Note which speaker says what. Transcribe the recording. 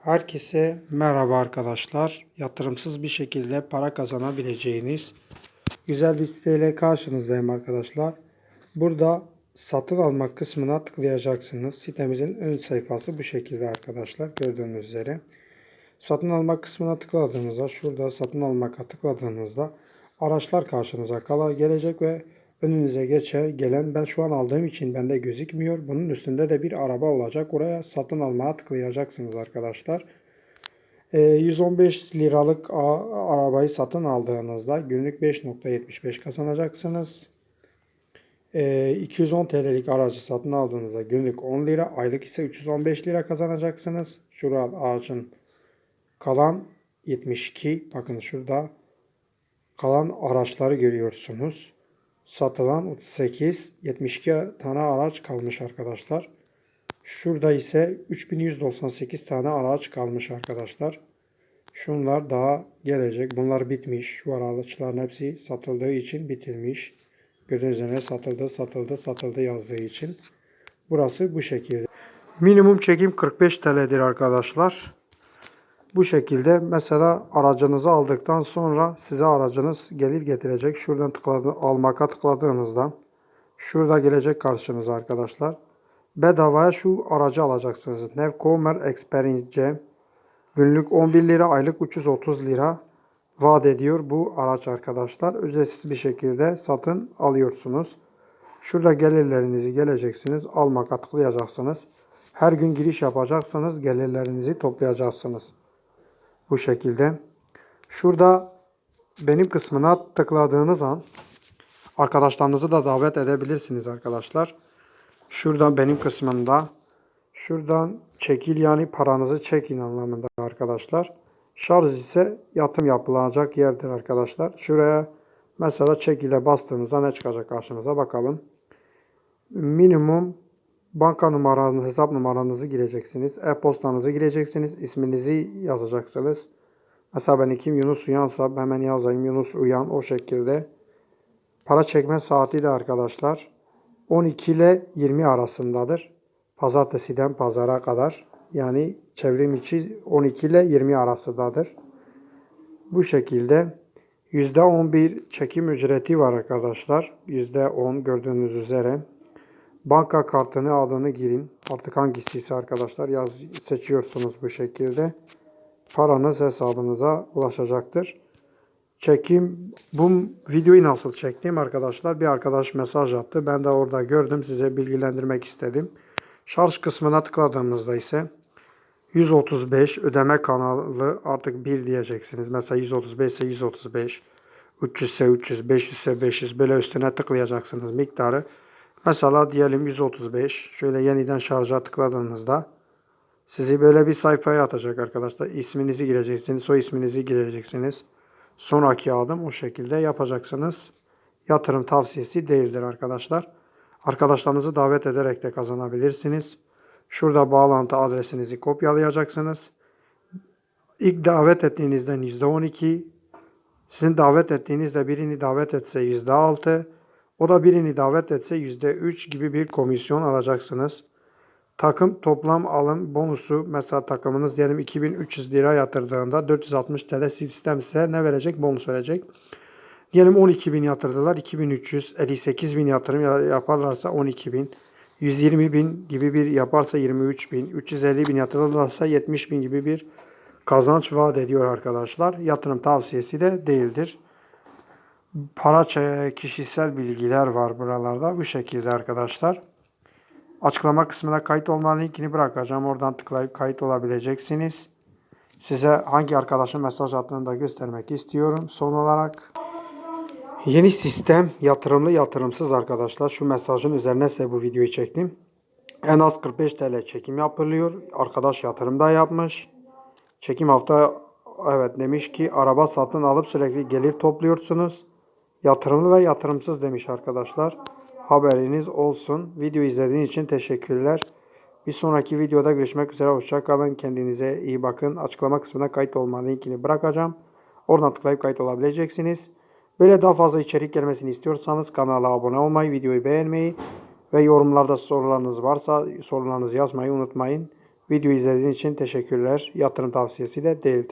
Speaker 1: Herkese merhaba arkadaşlar. Yatırımsız bir şekilde para kazanabileceğiniz güzel bir siteyle karşınızdayım arkadaşlar. Burada satın almak kısmına tıklayacaksınız. Sitemizin ön sayfası bu şekilde arkadaşlar. Gördüğünüz üzere. Satın almak kısmına tıkladığınızda şurada satın almaka tıkladığınızda araçlar karşınıza kala gelecek ve önünüze geçe gelen ben şu an aldığım için bende gözükmüyor. Bunun üstünde de bir araba olacak. Oraya satın almaya tıklayacaksınız arkadaşlar. Ee, 115 liralık a- arabayı satın aldığınızda günlük 5.75 kazanacaksınız. Ee, 210 TL'lik aracı satın aldığınızda günlük 10 lira, aylık ise 315 lira kazanacaksınız. Şurada ağacın kalan 72, bakın şurada kalan araçları görüyorsunuz. Satılan 38, 72 tane araç kalmış arkadaşlar. Şurada ise 3198 tane araç kalmış arkadaşlar. Şunlar daha gelecek. Bunlar bitmiş. Şu araçların hepsi satıldığı için bitilmiş. Gördüğünüz üzere satıldı, satıldı, satıldı yazdığı için. Burası bu şekilde. Minimum çekim 45 TL'dir arkadaşlar. Bu şekilde mesela aracınızı aldıktan sonra size aracınız gelir getirecek. Şuradan tıkladı, almaka tıkladığınızda şurada gelecek karşınıza arkadaşlar. Bedavaya şu aracı alacaksınız. Nevcomer Experience. Günlük 11 lira, aylık 330 lira vaat ediyor bu araç arkadaşlar. Ücretsiz bir şekilde satın alıyorsunuz. Şurada gelirlerinizi geleceksiniz. Almaka tıklayacaksınız. Her gün giriş yapacaksınız. Gelirlerinizi toplayacaksınız. Bu şekilde. Şurada benim kısmına tıkladığınız an arkadaşlarınızı da davet edebilirsiniz arkadaşlar. Şuradan benim kısmında şuradan çekil yani paranızı çekin anlamında arkadaşlar. Şarj ise yatım yapılacak yerdir arkadaşlar. Şuraya mesela çekile bastığınızda ne çıkacak karşınıza bakalım. Minimum banka numaranızı, hesap numaranızı gireceksiniz. E-postanızı gireceksiniz. isminizi yazacaksınız. Mesela ben kim Yunus Uyansa hemen yazayım Yunus Uyan o şekilde. Para çekme saati de arkadaşlar 12 ile 20 arasındadır. Pazartesiden pazara kadar. Yani çevrim içi 12 ile 20 arasındadır. Bu şekilde %11 çekim ücreti var arkadaşlar. %10 gördüğünüz üzere. Banka kartını adını girin. Artık hangisiyse arkadaşlar yaz, seçiyorsunuz bu şekilde. Paranız hesabınıza ulaşacaktır. Çekim bu videoyu nasıl çektim arkadaşlar? Bir arkadaş mesaj attı. Ben de orada gördüm. Size bilgilendirmek istedim. Şarj kısmına tıkladığımızda ise 135 ödeme kanalı artık 1 diyeceksiniz. Mesela 135 ise 135, 300 ise 300, 500 ise 500 böyle üstüne tıklayacaksınız miktarı. Mesela diyelim 135. Şöyle yeniden şarja tıkladığınızda sizi böyle bir sayfaya atacak arkadaşlar. İsminizi gireceksiniz, soy isminizi gireceksiniz. Sonraki adım o şekilde yapacaksınız. Yatırım tavsiyesi değildir arkadaşlar. Arkadaşlarınızı davet ederek de kazanabilirsiniz. Şurada bağlantı adresinizi kopyalayacaksınız. İlk davet ettiğinizden %12, sizin davet ettiğinizde birini davet etse %6, o da birini davet etse %3 gibi bir komisyon alacaksınız. Takım toplam alım bonusu mesela takımınız diyelim 2300 lira yatırdığında 460 TL sistem size ne verecek? Bonus verecek. Diyelim 12.000 yatırdılar 2300, 58.000 yatırım ya- yaparlarsa 12.000, 120.000 gibi bir yaparsa 23.000, 350.000 yatırırlarsa 70.000 gibi bir kazanç vaat ediyor arkadaşlar. Yatırım tavsiyesi de değildir. Para kişisel bilgiler var buralarda bu şekilde arkadaşlar. Açıklama kısmına kayıt olma linkini bırakacağım. Oradan tıklayıp kayıt olabileceksiniz. Size hangi arkadaşın mesaj attığını da göstermek istiyorum. Son olarak yeni sistem yatırımlı yatırımsız arkadaşlar. Şu mesajın üzerine size bu videoyu çektim. En az 45 TL çekim yapılıyor. Arkadaş yatırım da yapmış. Çekim hafta evet demiş ki araba satın alıp sürekli gelir topluyorsunuz. Yatırımlı ve yatırımsız demiş arkadaşlar. Haberiniz olsun. Video izlediğiniz için teşekkürler. Bir sonraki videoda görüşmek üzere. Hoşça kalın. Kendinize iyi bakın. Açıklama kısmına kayıt olma linkini bırakacağım. Oradan tıklayıp kayıt olabileceksiniz. Böyle daha fazla içerik gelmesini istiyorsanız kanala abone olmayı, videoyu beğenmeyi ve yorumlarda sorularınız varsa sorularınızı yazmayı unutmayın. Video izlediğiniz için teşekkürler. Yatırım tavsiyesi de değil.